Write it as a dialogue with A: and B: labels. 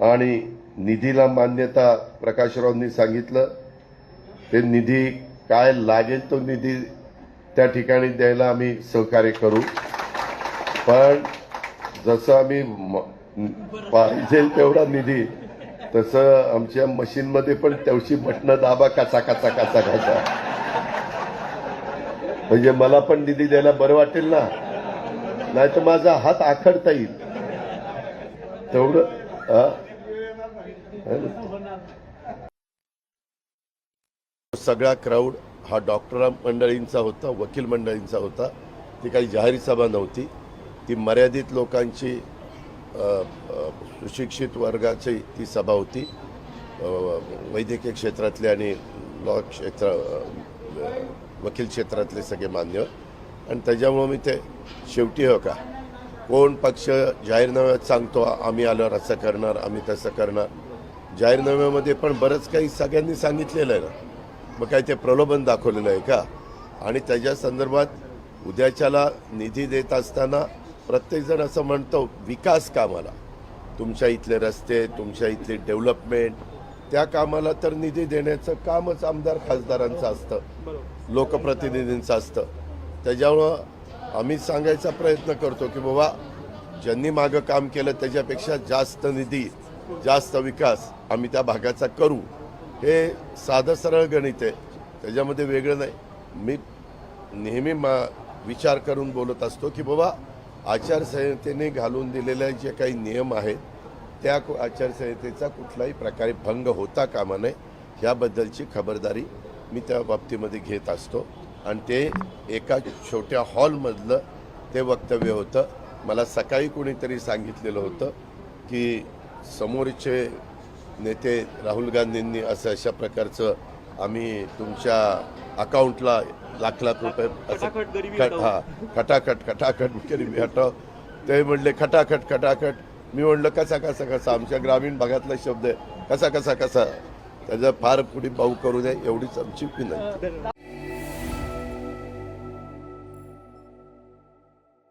A: आणि निधीला मान्यता प्रकाशरावांनी सांगितलं. ते निधी काय लागेल तो निधी त्या ठिकाणी द्यायला आम्ही सहकार्य करू. पण जसं आम्ही म- पाहिजे तेवढा निधी तसं आमच्या मशीनमध्ये पण तेवढी बटणं दाबा काचा काचा काचा कचा. म्हणजे मला पण निधी द्यायला बरं वाटेल ना? नाही तर माझा हात आखडता येईल. तेवढं सगळा क्राऊड हा डॉक्टर मंडळींचा होता वकील मंडळींचा होता. ती काही जाहीर सभा नव्हती. ती मर्यादित लोकांची सुशिक्षित वर्गाची ती सभा होती. वैद्यकीय क्षेत्रातले आणि लॉ क्षेत्र वकील क्षेत्रातले सगळे मान्य. आणि त्याच्यामुळं मी ते शेवटी हो का कोण पक्ष जाहीरनाम्यात सांगतो आम्ही आल्यावर असं करणार आम्ही तसं करणार. जाहीरनाम्यामध्ये पण बरंच काही सगळ्यांनी सांगितलेलं आहे ना. मग काय ते प्रलोभन दाखवलेलं आहे का? आणि त्याच्या संदर्भात उद्याच्याला निधी देत असताना प्रत्येकजण असं म्हणतो विकास कामाला. तुमच्या इथले रस्ते तुमच्या इथली डेव्हलपमेंट त्या कामाला तर निधी देण्याचं कामच आमदार खासदारांचं असतं. लोकप्रतिनिधींचं असतं. त्याच्यामुळं आम्ही सांगायचा प्रयत्न करतो की बाबा ज्यांनी मागं काम केलं त्याच्यापेक्षा जास्त निधी जास्त विकास आम्ही त्या भागाचा करू. हे साधं सरळ गणित आहे. त्याच्यामध्ये वेगळं नाही. मी नेहमी मा विचार करून बोलत असतो की बाबा आचारसंहितेने घालून दिलेले जे काही नियम आहेत त्या आचारसंहितेचा कुठलाही प्रकारे भंग होता कामा नये. याबद्दलची खबरदारी मी त्या बाबतीमध्ये घेत असतो. आणि ते एका छोट्या हॉलमधलं ते वक्तव्य होतं. मला सकाळी कोणीतरी सांगितलेलं होतं की समोरचे नेते राहुल गांधींनी असं अशा प्रकारचं आम्ही तुमच्या अकाउंटला लाख लाख रुपये. हा खटाखट खटाखट गरिबी हटाव ते म्हणले खटाखट खटाखट. मी म्हणलं कसा कसा कसा? आमच्या ग्रामीण भागातला शब्द आहे. कसा कसा कसा? त्याचा फार पुढे भाऊ करू नये एवढीच आमची विनंती.